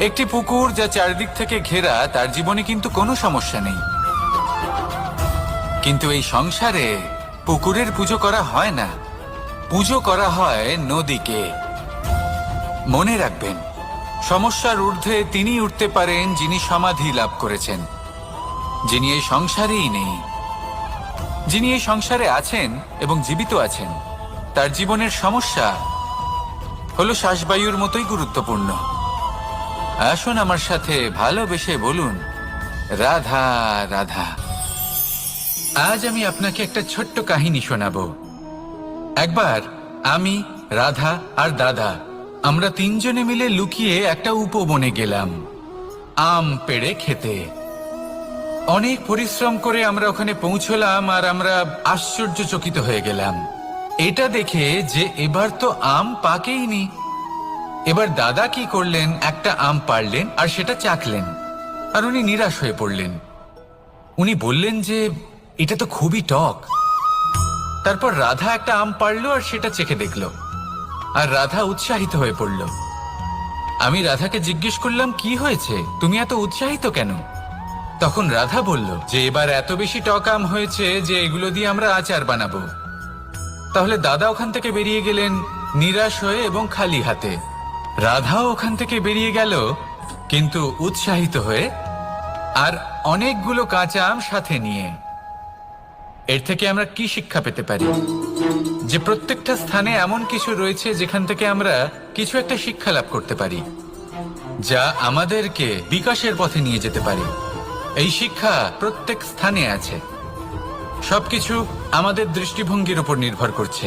একটি পুকুর যা চারদিক থেকে ঘেরা, তার জীবনে কিন্তু কোনো সমস্যা নেই। কিন্তু এই সংসারে পুকুরের পুজো করা হয় না। পুজো করা হয় নদীকে। মনে রাখবেন, সমস্যার ঊর্ধ্বে তিনি উঠতে পারেন যিনি সমাধি লাভ করেছেন। যিনি এই সংসারেই নেই। যিনি এই সংসারে আছেন এবং জীবিত আছেন, তার জীবনের সমস্যা হলো শ্বাসবায়ুর মতোই গুরুত্বপূর্ণ। আসুন আমার সাথে ভালোবেসে বলুন, রাধা রাধা। আজ আমি আপনাকে একটা ছোট্ট কাহিনী শোনাবো। একবার আমি, রাধা আর দাদা, আমরা তিনজনে মিলে লুকিয়ে একটা উপবনে গেলাম, আম পেড়ে খেতে। অনেক পরিশ্রম করে আমরা ওখানে পৌঁছলাম আর আমরা আশ্চর্যচকিত হয়ে গেলাম। এটা দেখে যে এবার তো আম পাকেইনি। এবার দাদা কি করলেন? একটা আম পারলেন আর সেটা চাকলেন। আর উনি নিরাশ হয়ে পড়লেন। উনি বললেন যে, এটা তো খুবই টক। তারপর রাধা একটা আম পারল আর সেটা চেখে দেখল। আর রাধা উৎসাহিত হয়ে পড়ল। আমি রাধাকে জিজ্ঞেস করলাম, কি হয়েছে? তুমি এত উৎসাহিত কেন? তখন রাধা বলল, যে এবার এত বেশি টক আম হয়েছে যে এগুলো দিয়ে আমরা আচার বানাবো। তাহলে দাদা ওখান থেকে বেরিয়ে গেলেন নিরাশ হয়ে এবং খালি হাতে। রাধাও ওখান থেকে বেরিয়ে গেল, কিন্তু উৎসাহিত হয়ে আর অনেকগুলো কাঁচা আম সাথে নিয়ে। এর থেকে আমরা কি শিক্ষা পেতে পারি? যে প্রত্যেকটা স্থানে এমন কিছু রয়েছে যেখান থেকে আমরা কিছু একটা শিক্ষা লাভ করতে পারি, যা আমাদেরকে বিকাশের পথে নিয়ে যেতে পারে। এই শিক্ষা প্রত্যেক স্থানে আছে। সবকিছু আমাদের দৃষ্টিভঙ্গির উপর নির্ভর করছে।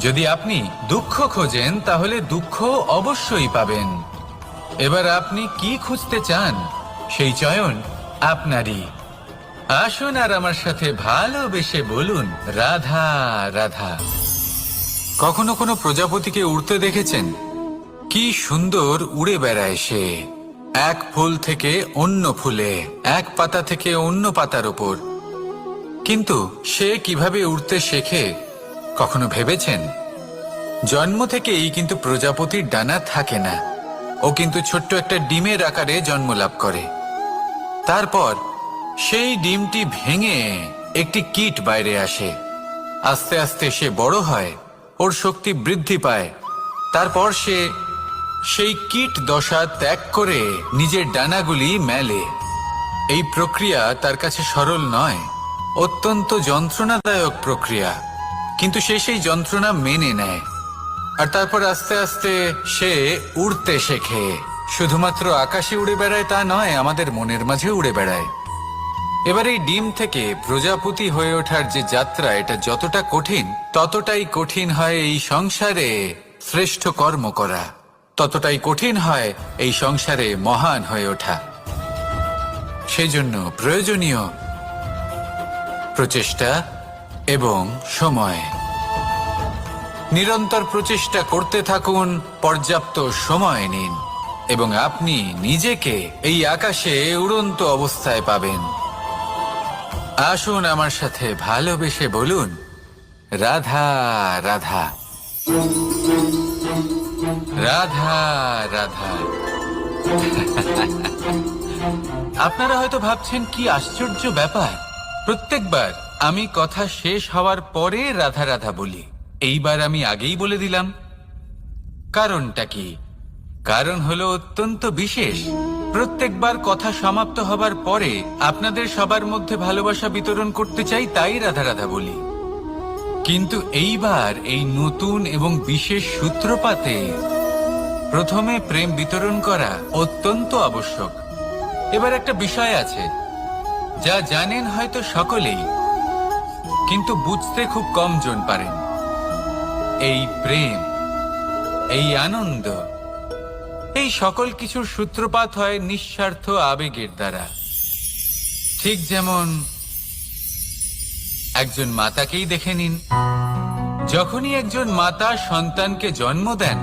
যদি আপনি দুঃখ খোঁজেন, তাহলে দুঃখ অবশ্যই পাবেন। এবার আপনি কি খুঁজতে চান? সেই চয়ন আপনারই। আসুন আর আমার সাথে ভালোবেসে বলুন, রাধা রাধা। কখনো কোনো প্রজাপতিকে উড়তে দেখেছেন? কি সুন্দর উড়ে বেড়ায় সে। এক ফুল থেকে অন্য ফুলে, এক পাতা থেকে অন্য পাতার ওপর কিন্তু সে কীভাবে উড়তে শেখে কখনো ভেবেছেন? জন্ম থেকেই কিন্তু প্রজাপতির ডানা থাকে না। ও কিন্তু ছোট্ট একটা ডিমের আকারে জন্ম লাভ করে। তারপর সেই ডিমটি ভেঙে একটি কীট বাইরে আসে। আস্তে আস্তে সে বড় হয়, ওর শক্তি বৃদ্ধি পায়। তারপর সে সেই কীট দশা ত্যাগ করে নিজের ডানাগুলি মেলে। এই প্রক্রিয়া তার কাছে সরল নয়, অত্যন্ত যন্ত্রণাদায়ক প্রক্রিয়া। কিন্তু সে সেই যন্ত্রণা মেনে নেয়। আর তারপর আস্তে আস্তে সে উড়তে শেখে। শুধুমাত্র আকাশে উড়ে বেড়ায় তা নয়, আমাদের মনের মাঝে উড়ে বেড়ায়। এবার এই ডিম থেকে প্রজাপতি হয়ে ওঠার যে যাত্রা, এটা যতটা কঠিন, ততটাই কঠিন হয় এই সংসারে শ্রেষ্ঠ কর্ম করা। ততটাই কঠিন হয় এই সংসারে মহান হয়ে ওঠা। সেজন্য প্রয়োজনীয় প্রচেষ্টা এবং সময়। নিরন্তর প্রচেষ্টা করতে থাকুন, পর্যাপ্ত সময় নিন, এবং আপনি নিজেকে এই আকাশে উড়ন্ত অবস্থায় পাবেন। আসুন আমার সাথে ভালোবেসে বলুন, রাধা রাধা। রাধা রাধা। আপনারা হয়তো ভাবছেন কি আশ্চর্য ব্যাপার, প্রত্যেকবার আমি কথা শেষ হওয়ার পরে রাধা রাধা বলি, এইবার আমি আগেই বলে দিলাম। কারণটা কি? কারণ হলো অত্যন্ত বিশেষ। প্রত্যেকবার কথা সমাপ্ত হবার পরে আপনাদের সবার মধ্যে ভালোবাসা বিতরণ করতে চাই তাই রাধা রাধা বলি। কিন্তু এইবার এই নতুন এবং বিশেষ সূত্রপাতে প্রথমে প্রেম বিতরণ করা অত্যন্ত আবশ্যক। এবার একটা বিষয় আছে, যা জানেন হয়তো সকলেই কিন্তু বুঝতে খুব কম জন পারেন। এই প্রেম, এই আনন্দ, এই সকল কিছুর সূত্রপাত হয় নিঃস্বার্থ আবেগের দ্বারা। ঠিক যেমন একজন মাতাকেই দেখে নিন। যখনই একজন মাতা সন্তানকে জন্ম দেন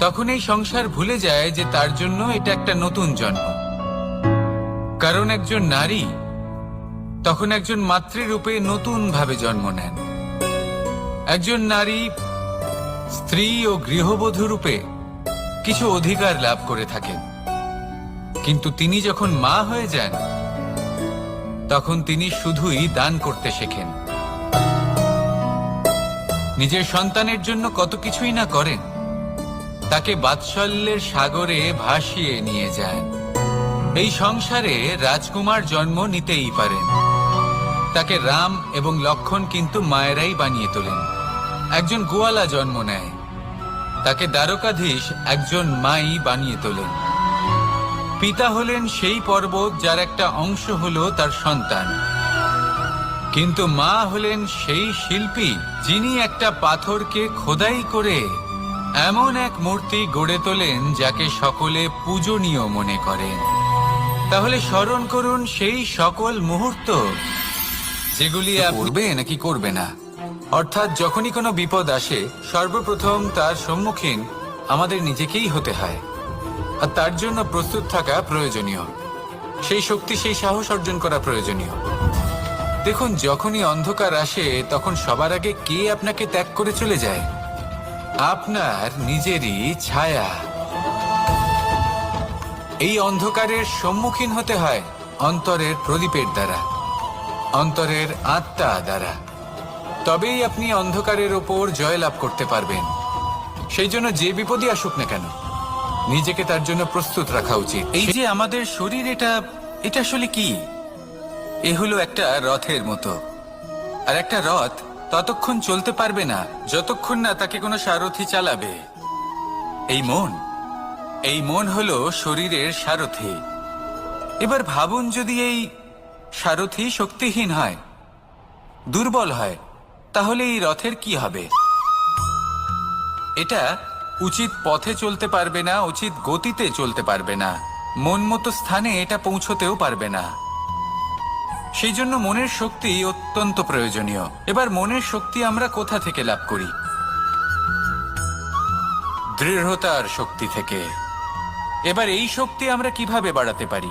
তখন এই সংসার ভুলে যায় যে তার জন্য এটা একটা নতুন জন্ম। কারণ একজন নারী তখন একজন মাতৃরূপে নতুন ভাবে জন্ম নেন। একজন নারী স্ত্রী ও গৃহবধূ রূপে কিছু অধিকার লাভ করে থাকেন। কিন্তু তিনি যখন মা হয়ে যান, তখন তিনি শুধুই দান করতে শেখেন। নিজের সন্তানের জন্য কত কিছুই না করেন, তাকে বাৎসল্যের সাগরে ভাসিয়ে নিয়ে যান। এই সংসারে রাজকুমার জন্ম নিতেই পারেন। তাকে রাম এবং লক্ষণ কিন্তু মায়েরাই বানিয়ে তোলেন। একজন গোয়ালা জন্ম নেয়। তাকে দ্বারকাধীশ একজন মাই বানিয়ে তোলেন। পিতা হলেন সেই পর্বত যার একটা অংশ হলো তার সন্তান। কিন্তু মা হলেন সেই শিল্পী যিনি একটা পাথরকে খোদাই করে এমন এক মূর্তি গড়ে তোলেন যাকে সকলে পূজনীয় মনে করেন। তাহলে স্মরণ করুন সেই সকল মুহূর্ত যেগুলি করবে নাকি করবে না? অর্থাৎ যখনই কোনো বিপদ আসে সর্বপ্রথম তার সম্মুখীন আমাদের নিজেকেই হতে হয়। আর তার জন্য প্রস্তুত থাকা প্রয়োজনীয়। সেই শক্তি সেই সাহস অর্জন করা প্রয়োজনীয়। দেখুন যখনই অন্ধকার আসে তখন সবার আগে কে আপনাকে ত্যাগ করে চলে যায়? আপনার নিজেরই ছায়া। এই অন্ধকারের সম্মুখীন হতে হয় অন্তরের প্রদীপের দ্বারা। অন্তরের আত্মা দ্বারা। তবেই আপনি অন্ধকারের ওপর জয়লাভ করতে পারবেন। সেই জন্য যে বিপদই আসুক না কেন, নিজেকে তার জন্য প্রস্তুত রাখা উচিত। এই যে আমাদের শরীর, এটা এটা আসলে কি? এ হলো একটা রথের মতো। আর একটা রথ ততক্ষণ চলতে পারবে না, যতক্ষণ না তাকে কোনো সারথি চালাবে। এই মন এই মন হলো শরীরের সারথি। এবার ভাবুন যদি এই সারথি শক্তিহীন হয়, দুর্বল হয়, তাহলে এই রথের কি হবে? এটা উচিত পথে চলতে পারবে না, উচিত গতিতে চলতে পারবে না, মন মতো স্থানে এটা পৌঁছতেও পারবে না। সেই জন্য মনের শক্তি অত্যন্ত প্রয়োজনীয়। এবার মনের শক্তি আমরা কোথা থেকে লাভ করি? দৃঢ়তার শক্তি থেকে। এবার এই শক্তি আমরা কীভাবে বাড়াতে পারি?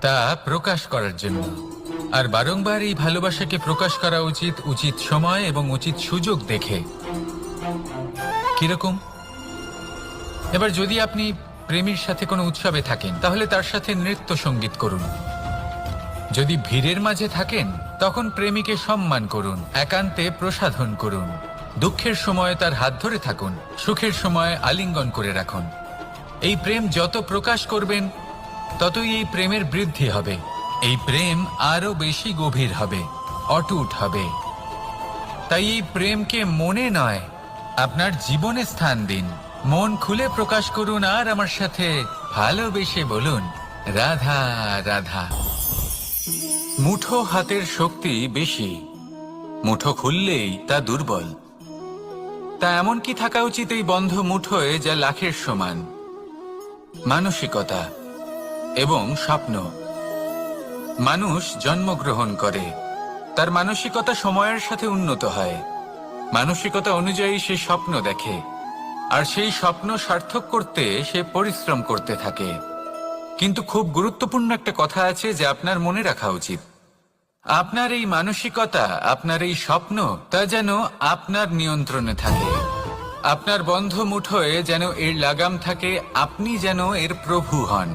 তা প্রকাশ করার জন্য। আর বারংবার এই ভালোবাসাকে প্রকাশ করা উচিত উচিত সময় এবং উচিত সুযোগ দেখে। কীরকম? এবার যদি আপনি প্রেমীর সাথে কোনো উৎসবে থাকেন, তাহলে তার সাথে নৃত্য সংগীত করুন। যদি ভিড়ের মাঝে থাকেন, তখন প্রেমীকে সম্মান করুন, একান্তে প্রসাধন করুন। দুঃখের সময় তার হাত ধরে থাকুন, সুখের সময় আলিঙ্গন করে রাখুন। এই প্রেম যত প্রকাশ করবেন ততই এই প্রেমের বৃদ্ধি হবে। এই প্রেম আরও বেশি গভীর হবে, অটুট হবে। তাই এই প্রেমকে মনে নয়, আপনার জীবনে স্থান দিন। মন খুলে প্রকাশ করুন আর আমার সাথে ভালোবেসে বলুন, রাধা রাধা। মুঠো হাতের শক্তি বেশি, মুঠো খুললেই তা দুর্বল। তা এমন কি থাকা উচিত এই বন্ধ মুঠোয় যা লাখের সমান? মানসিকতা এবং স্বপ্ন। মানুষ জন্মগ্রহণ করে। তার মানসিকতা সময়ের সাথে উন্নত হয়। মানসিকতা অনুযায়ী সে স্বপ্ন দেখে। আর সেই স্বপ্ন সার্থক করতে সে পরিশ্রম করতে থাকে। কিন্তু খুব গুরুত্বপূর্ণ একটা কথা আছে যে আপনার মনে রাখা উচিত। আপনার এই মানসিকতা, আপনার এই স্বপ্ন, তা যেন আপনার নিয়ন্ত্রণে থাকে। আপনার বন্ধ মুঠোয় যেন এর লাগাম থাকে, আপনি যেন এর প্রভু হন।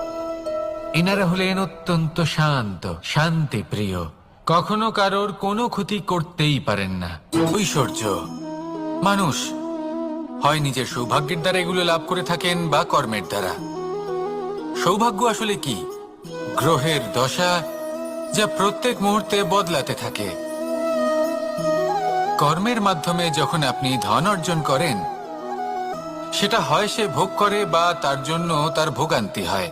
এনারা হলেন অত্যন্ত শান্ত শান্তি প্রিয় কখনো কারোর কোনো ক্ষতি করতেই পারেন না। ঐশ্বর্য। মানুষ, হয় নিজের সৌভাগ্যের দ্বারা এগুলো লাভ করে থাকেন বা কর্মের দ্বারা। সৌভাগ্য আসলে কি? গ্রহের দশা যা প্রত্যেক মুহূর্তে বদলাতে থাকে। কর্মের মাধ্যমে যখন আপনি ধন অর্জন করেন, সেটা হয় সে ভোগ করে বা তার জন্য তার ভোগান্তি হয়।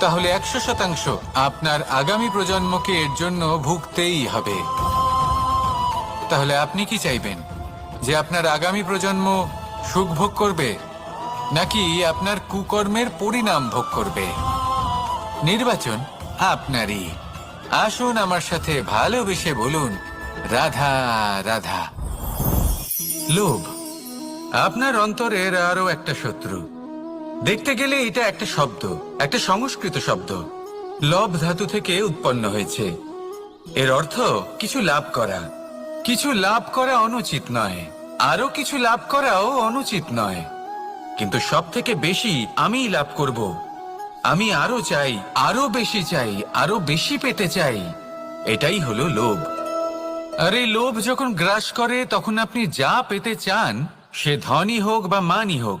তাহলে একশো শতাংশ আপনার আগামী প্রজন্মকে এর জন্য ভুগতেই হবে। তাহলে আপনি কি চাইবেন? যে আপনার আগামী প্রজন্ম সুখ ভোগ করবে, নাকি আপনার কুকর্মের পরিণাম ভোগ করবে? নির্বাচন আপনারই। আসুন আমার সাথে ভালোবেসে বলুন, রাধা রাধা। লোভ, আপনার অন্তরের আরও একটা শত্রু। দেখতে গেলে এটা একটা শব্দ, একটা সংস্কৃত শব্দ। লব ধাতু থেকে উৎপন্ন হয়েছে। এর অর্থ কিছু লাভ করা। কিছু লাভ করা অনুচিত নয়। আরও কিছু লাভ করাও অনুচিত নয়। কিন্তু সব থেকে বেশি আমি লাভ করব। আমি আরও চাই আরও বেশি চাই আরও বেশি পেতে চাই। এটাই হলো লোভ। আর এই লোভ যখন গ্রাস করে, তখন আপনি যা পেতে চান, সে ধনই হোক বা মানই হোক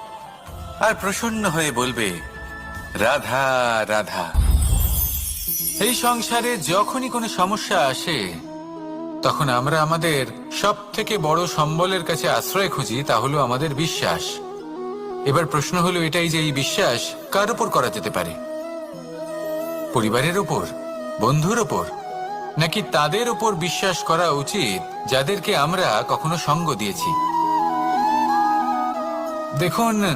আর প্রসন্ন হয়ে বলবে, রাধা রাধা। এই সংসারে যখনই কোনো সমস্যা আসে, তখন আমরা আমাদের সব থেকে বড় সম্বলের কাছে আশ্রয় খুঁজি, তা হলো আমাদের বিশ্বাস। এবার প্রশ্ন হলো এটাই যে এই বিশ্বাস কার উপর করা যেতে পারে? পরিবারের উপর? বন্ধুর উপর? নাকি তাদের উপর বিশ্বাস করা উচিত, যাদেরকে আমরা কখনো সঙ্গ দিয়েছি? দেখুন